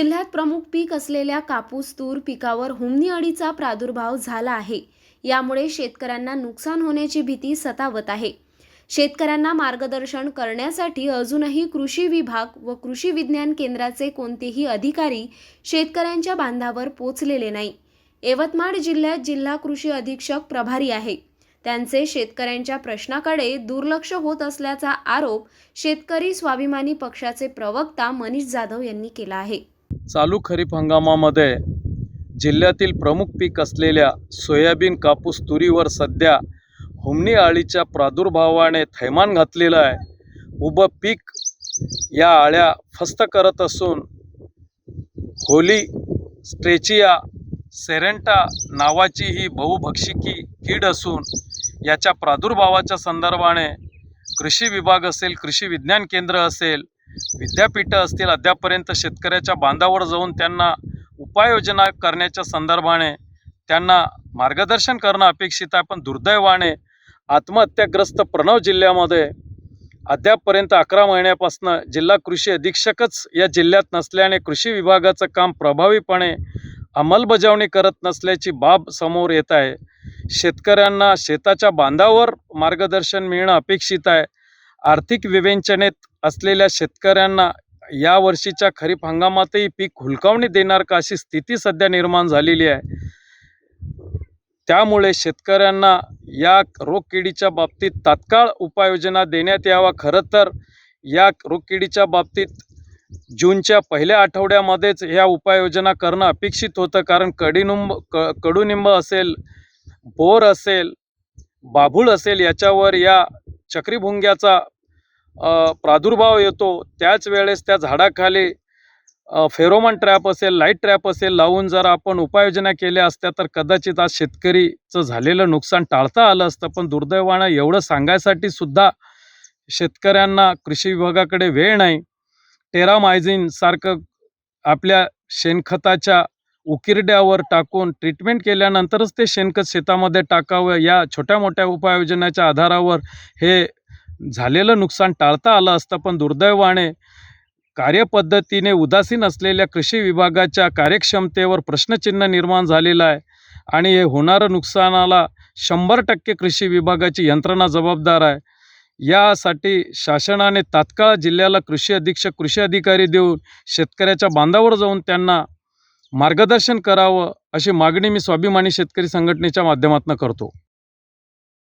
जिल्ह्यात प्रमुख पीक असलेल्या कापूस तूर पिकावर हुमणी अळीचा प्रादुर्भाव झाला आहे. यामुळे शेतकऱ्यांना नुकसान होण्याची भीती सतावत आहे. शेतकऱ्यांना मार्गदर्शन करण्यासाठी अजूनही कृषी विभाग व कृषी विज्ञान केंद्राचे कोणतेही अधिकारी शेतकऱ्यांच्या बांधावर पोचलेले नाही. यवतमाळ जिल्ह्यात जिल्हा कृषी अधीक्षक प्रभारी आहे. त्यांचे शेतकऱ्यांच्या प्रश्नाकडे दुर्लक्ष होत असल्याचा आरोप शेतकरी स्वाभिमानी पक्षाचे प्रवक्ता मनीष जाधव यांनी केला आहे. चालू खरीप हंगामामध्ये जिल्ह्यातील प्रमुख पीक असलेल्या सोयाबीन कापूस तुरीवर सध्या हुमणी अळीच्या प्रादुर्भावाने थैमान घातलेलं आहे. उभं पीक या अळ्या फस्त करत असून होली स्ट्रेचिया सेरेंटा नावाची ही बहुभक्षिकी कीड असून याच्या प्रादुर्भावाच्या संदर्भाने कृषी विभाग असेल कृषी विज्ञान केंद्र असेल विद्यापीठं असतील अद्यापर्यंत शेतकऱ्याच्या बांधावर जाऊन त्यांना उपाययोजना करण्याच्या संदर्भाने त्यांना मार्गदर्शन करणं अपेक्षित आहे. पण दुर्दैवाने आत्महत्याग्रस्त प्रणव जिल्ह्यामध्ये अद्यापपर्यंत अकरा महिन्यापासून जिल्हा कृषी अधीक्षकच या जिल्ह्यात नसल्याने कृषी विभागाचं काम प्रभावीपणे अंमलबजावणी करत नसल्याची बाब समोर येत आहे. शेतकऱ्यांना शेताच्या बांधावर मार्गदर्शन मिळणं अपेक्षित आहे. आर्थिक विवेचनेत असलेल्या शेतकऱ्यांना या वर्षीच्या खरीप हंगामातही पीक हुलकावणी देणार का अशी स्थिती सध्या निर्माण झालेली आहे? त्यामुळे शेतकऱ्यांना या रोगकिडीच्या बाबतीत तात्काळ उपाययोजना देण्यात यावा. खरं तर या रोगकिडीच्या बाबतीत जूनच्या पहिल्या आठवड्यामध्येच ह्या उपाययोजना करणं अपेक्षित होतं. कारण कडीनुंब क कडुनिंब असेल बोर असेल बाभूळ असेल याच्यावर या चक्रीभुंग्याचा प्रादुर्भाव येतो त्याच वेळेस त्या झाडाखाली फेरोमन ट्रॅप असेल लाइट ट्रॅप असेल लावून जर आपण उपाययोजना केल्या असत्या तर कदाचित आज शेतकरीचं झालेलं नुकसान टाळता आलं असतं. पण दुर्दैवानं एवढं सांगायसाठी सुद्धा शेतकऱ्यांना कृषी विभागाकडे वेळ नाही. टेरामायझिन सारखं आपल्या शेणखताच्या उकिरड्यावर टाकून ट्रीटमेंट केल्यानंतरच ते शेणखत शेतामध्ये टाकावं. या छोट्या मोठ्या उपाययोजनाच्या आधारावर हे झालेलं नुकसान टाळता आलं असतं. पण दुर्दैवाने कार्यपद्धतीने उदासीन असलेल्या कृषी विभागाच्या कार्यक्षमतेवर प्रश्नचिन्ह निर्माण झालेलं आहे. आणि हे होणारं नुकसानाला शंभर टक्के कृषी विभागाची यंत्रणा जबाबदार आहे. यासाठी शासनाने तात्काळ जिल्ह्याला कृषी अधीक्षक कृषी अधिकारी देऊन शेतकऱ्याच्या बांधावर जाऊन त्यांना मार्गदर्शन करावं अशी मागणी मी स्वाभिमानी शेतकरी संघटनेच्या माध्यमातून करतो.